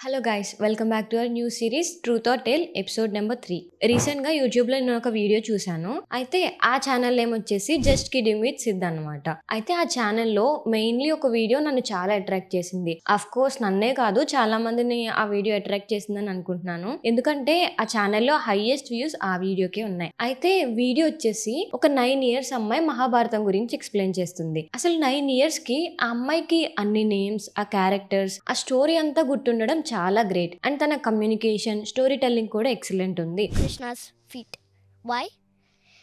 Hello guys welcome back to our new series truth or tale episode number three రీసెంట్గా యూట్యూబ్లో నేను ఒక video చూశాను. అయితే ఆ ఛానల్ ఏమొచ్చేసి జస్ట్ కిడింగ్ విత్ సిద్ధ్ అనమాట అయితే ఆ ఛానల్లో మెయిన్లీ ఒక వీడియో నన్ను చాలా అట్రాక్ట్ చేసింది. అఫ్ కోర్స్ నన్నే కాదు చాలా మందిని ఆ వీడియో అట్రాక్ట్ చేసిందని అనుకుంటున్నాను. ఎందుకంటే ఆ ఛానల్లో హైయెస్ట్ వ్యూస్ ఆ వీడియోకే ఉన్నాయి. అయితే వీడియో వచ్చేసి ఒక నైన్ ఇయర్స్ అమ్మాయి మహాభారతం గురించి ఎక్స్ప్లెయిన్ చేస్తుంది. అసలు నైన్ ఇయర్స్కి ఆ అమ్మాయికి అన్ని నేమ్స్ ఆ క్యారెక్టర్స్ ఆ స్టోరీ అంతా గుర్తుండడం చాలా గ్రేట్ అండ్ తన కమ్యూనికేషన్ స్టోరీ టెల్లింగ్ కూడా ఎక్సలెంట్ ఉంది Krishna's feet. Why?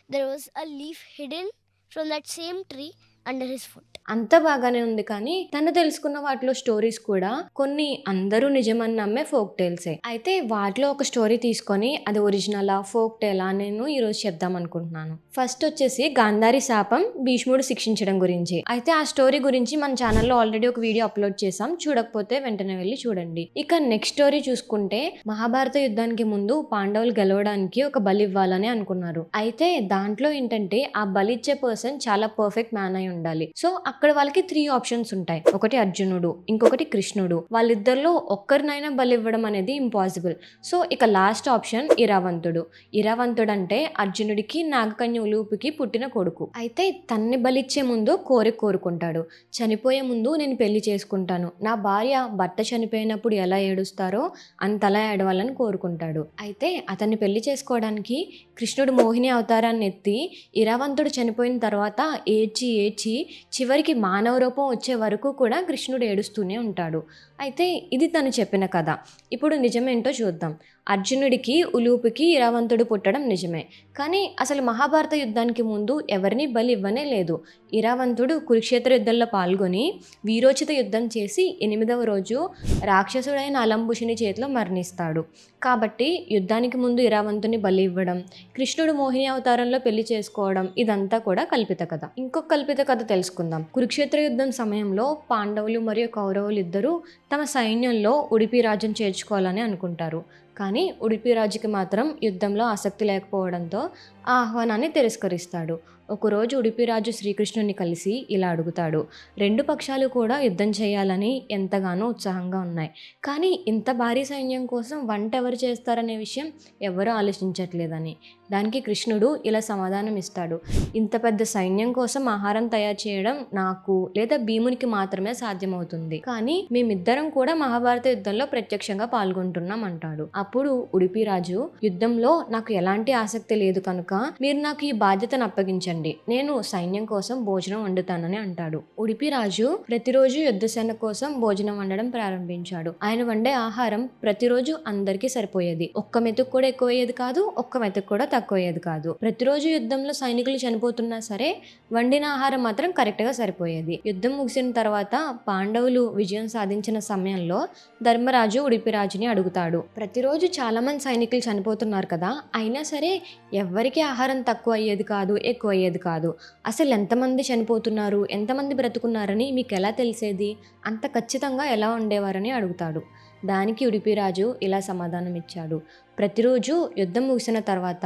There was a leaf hidden from that same tree under his foot. అంత బాగానే ఉంది కానీ తను తెలుసుకున్న వాటిలో స్టోరీస్ కూడా కొన్ని అందరూ నిజమని నమ్మే ఫోక్ టేల్సే అయితే వాటిలో ఒక స్టోరీ తీసుకొని అది ఒరిజినల్ ఫోక్ టేలా నేను ఈరోజు చెప్దాం అనుకుంటున్నాను ఫస్ట్ వచ్చేసి గాంధారి శాపం భీష్ముడు శిక్షించడం గురించి. అయితే ఆ స్టోరీ గురించి మన ఛానల్లో ఆల్రెడీ ఒక వీడియో అప్లోడ్ చేసాం చూడకపోతే వెంటనే వెళ్ళి చూడండి. ఇక నెక్స్ట్ స్టోరీ చూసుకుంటే మహాభారత యుద్ధానికి ముందు పాండవులు గెలవడానికి ఒక బలి ఇవ్వాలని అనుకున్నారు. అయితే దాంట్లో ఏంటంటే ఆ బలి ఇచ్చే పర్సన్ చాలా పర్ఫెక్ట్ మ్యాన్ అయి ఉండాలి. సో అక్కడ వాళ్ళకి త్రీ ఆప్షన్స్ ఉంటాయి. ఒకటి అర్జునుడు ఇంకొకటి కృష్ణుడు. వాళ్ళిద్దరిలో ఒక్కరినైనా బలి ఇవ్వడం అనేది ఇంపాసిబుల్ సో ఇక లాస్ట్ ఆప్షన్ ఇరావంతుడు. ఇరావంతుడు అంటే అర్జునుడికి నాగకన్య ఉలూపుకి పుట్టిన కొడుకు. అయితే తన్ని బలిచ్చే ముందు కోరిక కోరుకుంటాడు. చనిపోయే ముందు నేను పెళ్ళి చేసుకుంటాను. నా భార్య భర్త చనిపోయినప్పుడు ఎలా ఏడుస్తారో అంతలా ఏడవాలని కోరుకుంటాడు. అయితే అతన్ని పెళ్ళి చేసుకోవడానికి కృష్ణుడు మోహిని అవతారాన్ని ఎత్తి ఇరావంతుడు చనిపోయిన తర్వాత ఏడ్చి ఏడ్చి చివరికి మానవ రూపం వచ్చే వరకు కూడా కృష్ణుడు ఏడుస్తూనే ఉంటాడు. అయితే ఇది తను చెప్పిన కథ. ఇప్పుడు నిజమేంటో చూద్దాం. అర్జునుడికి ఉలూపుకి ఇరావంతుడు పుట్టడం నిజమే. కానీ అసలు మహాభారత యుద్ధానికి ముందు ఎవరిని బలి ఇవ్వనే లేదు. ఇరావంతుడు కురుక్షేత్ర యుద్ధంలో పాల్గొని వీరోచిత యుద్ధం చేసి ఎనిమిదవ రోజు రాక్షసుడైన అలంబుషుని చేతిలో మరణిస్తాడు. కాబట్టి యుద్ధానికి ముందు ఇరావంతుని బలి ఇవ్వడం కృష్ణుడు మోహిని అవతారంలో పెళ్ళి చేసుకోవడం ఇదంతా కూడా కల్పిత కథ. ఇంకొక కల్పిత కథ తెలుసుకుందాం. కురుక్షేత్ర యుద్ధం సమయంలో పాండవులు మరియు కౌరవులు ఇద్దరూ తమ సైన్యంలో ఉడిపి రాజును చేర్చుకోవాలని అనుకుంటారు. కానీ ఉడిపి రాజుకి మాత్రం యుద్ధంలో ఆసక్తి లేకపోవడంతో ఆ ఆహ్వానాన్ని తిరస్కరిస్తాడు. ఒకరోజు ఉడిపిరాజు శ్రీకృష్ణుని కలిసి ఇలా అడుగుతాడు. రెండు పక్షాలు కూడా యుద్ధం చేయాలని ఎంతగానో ఉత్సాహంగా ఉన్నాయి. కానీ ఇంత భారీ సైన్యం కోసం వంట ఎవరు చేస్తారనే విషయం ఎవరూ ఆలోచించట్లేదని. దానికి కృష్ణుడు ఇలా సమాధానం ఇస్తాడు ఇంత పెద్ద సైన్యం కోసం ఆహారం తయారు చేయడం నాకు లేదా భీమునికి మాత్రమే సాధ్యమవుతుంది. కానీ మేమిద్దరం కూడా మహాభారత యుద్ధంలో ప్రత్యక్షంగా పాల్గొంటున్నాం అంటాడు. అప్పుడు ఉడిపిరాజు యుద్ధంలో నాకు ఎలాంటి ఆసక్తి లేదు కనుక మీరు నాకు ఈ బాధ్యతను అప్పగించండి. నేను సైన్యం కోసం భోజనం వండుతానని అంటాడు. ఉడిపి రాజు ప్రతిరోజు యుద్ధసేన కోసం భోజనం వండడం ప్రారంభించాడు. ఆయన వండే ఆహారం ప్రతిరోజు అందరికీ సరిపోయేది. ఒక్క మెతుకు కూడా ఎక్కువయ్యేది కాదు ఒక్క మెతుకు కూడా తక్కువయ్యేది కాదు. ప్రతిరోజు యుద్ధంలో సైనికులు చనిపోతున్నా సరే వండిన ఆహారం మాత్రం కరెక్ట్గా సరిపోయేది. యుద్ధం ముగిసిన తర్వాత పాండవులు విజయం సాధించిన సమయంలో ధర్మరాజు ఉడిపిరాజుని అడుగుతాడు. ప్రతిరోజు చాలా మంది సైనికులు చనిపోతున్నారు కదా అయినా సరే ఎవరికి ఆహారం తక్కువ అయ్యేది కాదు ఎక్కువ అయ్యేది కాదు. అసలు ఎంతమంది చనిపోతున్నారు ఎంతమంది బ్రతుకున్నారని మీకు ఎలా తెలిసేది? అంత ఖచ్చితంగా ఎలా ఉండేవారని అడుగుతాడు. దానికి ఉడిపిరాజు ఇలా సమాధానం ఇచ్చాడు. ప్రతిరోజు యుద్ధం ముగిసిన తర్వాత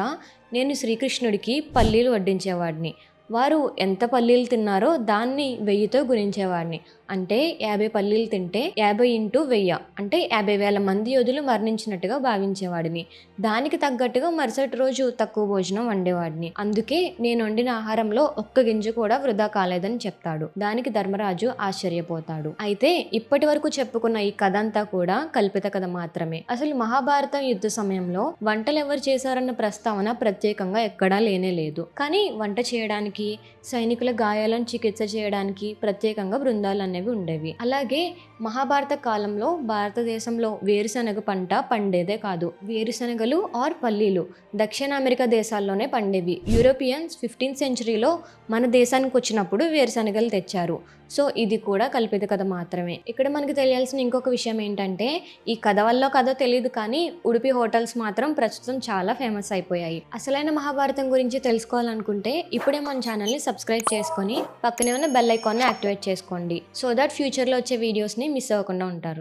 నేను శ్రీకృష్ణుడికి పల్లీలు వడ్డించేవాడిని. వారు ఎంత పల్లీలు తిన్నారో దాన్ని వెయ్యితో గుణించేవాడిని. అంటే యాభై పల్లీలు తింటే యాభై ఇంటూ వెయ్యి. అంటే యాభై వేల మంది యోధులు మరణించినట్టుగా భావించేవాడిని. దానికి తగ్గట్టుగా మరుసటి రోజు తక్కువ భోజనం వండేవాడిని. అందుకే నేను వండిన ఆహారంలో ఒక్క గింజ కూడా వృధా కాలేదని చెప్తాడు. దానికి ధర్మరాజు ఆశ్చర్యపోతాడు. అయితే ఇప్పటి వరకు చెప్పుకున్న ఈ కథ అంతా కూడా కల్పిత కథ మాత్రమే. అసలు మహాభారతం యుద్ధ సమయంలో వంటలు ఎవరు చేశారన్న ప్రస్తావన ప్రత్యేకంగా ఎక్కడా లేనే లేదు. కానీ వంట చేయడానికి సైనికుల గాయాలను చికిత్స చేయడానికి ప్రత్యేకంగా బృందాలు అనేవి ఉండేవి. అలాగే మహాభారత కాలంలో భారతదేశంలో వేరుశనగ పంట పండేదే కాదు. వేరుశనగలు ఆర్ పల్లీలు దక్షిణ అమెరికా దేశాల్లోనే పండేవి. యూరోపియన్స్ ఫిఫ్టీన్త్ సెంచరీలో మన దేశానికి వచ్చినప్పుడు వేరుశనగలు తెచ్చారు. సో ఇది కూడా కల్పిత కథ మాత్రమే. ఇక్కడ మనకి తెలియాల్సిన ఇంకొక విషయం ఏంటంటే ఈ కథ వల్ల కథ తెలియదు కానీ ఉడిపి హోటల్స్ మాత్రం ప్రస్తుతం చాలా ఫేమస్ అయిపోయాయి. అసలైన మహాభారతం గురించి తెలుసుకోవాలనుకుంటే ఇప్పుడే మన ఛానల్ని సబ్స్క్రైబ్ చేసుకొని పక్కనే ఉన్న బెల్ ఐకాన్ని యాక్టివేట్ చేసుకోండి. సో దట్ ఫ్యూచర్లో వచ్చే వీడియోస్ని మిస్ అవ్వకుండా ఉంటారు.